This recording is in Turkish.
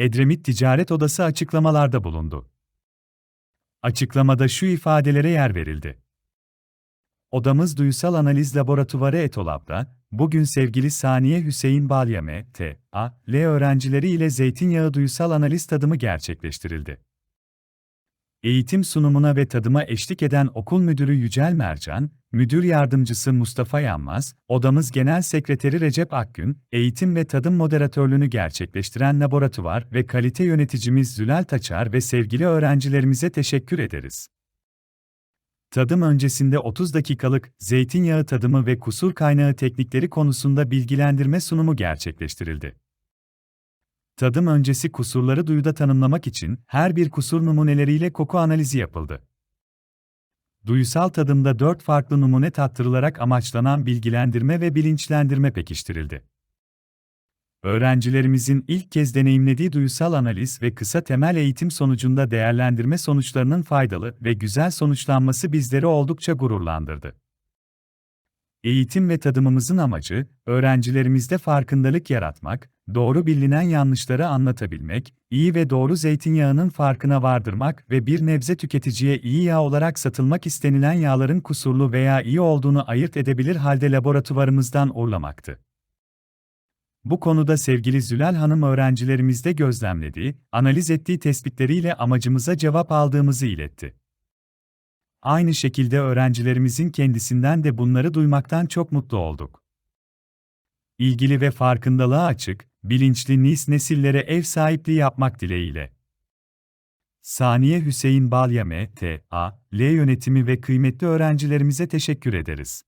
Edremit Ticaret Odası açıklamalarda bulundu. Açıklamada şu ifadelere yer verildi. Odamız Duysal Analiz Laboratuvarı Etolab'da, bugün sevgili Saniye Hüseyin Balyame, T.A. L öğrencileri ile zeytinyağı duysal analiz tadımı gerçekleştirildi. Eğitim sunumuna ve tadıma eşlik eden okul müdürü Yücel Mercan, müdür yardımcısı Mustafa Yanmaz, odamız genel sekreteri Recep Akgün, eğitim ve tadım moderatörlüğünü gerçekleştiren laboratuvar ve kalite yöneticimiz Zülal Taçar ve sevgili öğrencilerimize teşekkür ederiz. Tadım öncesinde 30 dakikalık zeytinyağı tadımı ve kusur kaynağı teknikleri konusunda bilgilendirme sunumu gerçekleştirildi. Tadım öncesi kusurları duyuda tanımlamak için her bir kusur numuneleriyle koku analizi yapıldı. Duyusal tadımda dört farklı numune tattırılarak amaçlanan bilgilendirme ve bilinçlendirme pekiştirildi. Öğrencilerimizin ilk kez deneyimlediği duyusal analiz ve kısa temel eğitim sonucunda değerlendirme sonuçlarının faydalı ve güzel sonuçlanması bizleri oldukça gururlandırdı. Eğitim ve tadımımızın amacı, öğrencilerimizde farkındalık yaratmak, doğru bilinen yanlışları anlatabilmek, iyi ve doğru zeytinyağının farkına vardırmak ve bir nebze tüketiciye iyi yağ olarak satılmak istenilen yağların kusurlu veya iyi olduğunu ayırt edebilir halde laboratuvarımızdan uğurlamaktı. Bu konuda sevgili Zülal Hanım öğrencilerimizde gözlemlediği, analiz ettiği tespitleriyle amacımıza cevap aldığımızı iletti. Aynı şekilde öğrencilerimizin kendisinden de bunları duymaktan çok mutlu olduk. İlgili ve farkındalığa açık, bilinçli NIS nesillere ev sahipliği yapmak dileğiyle. Saniye Hüseyin Balyame, T.A., L yönetimi ve kıymetli öğrencilerimize teşekkür ederiz.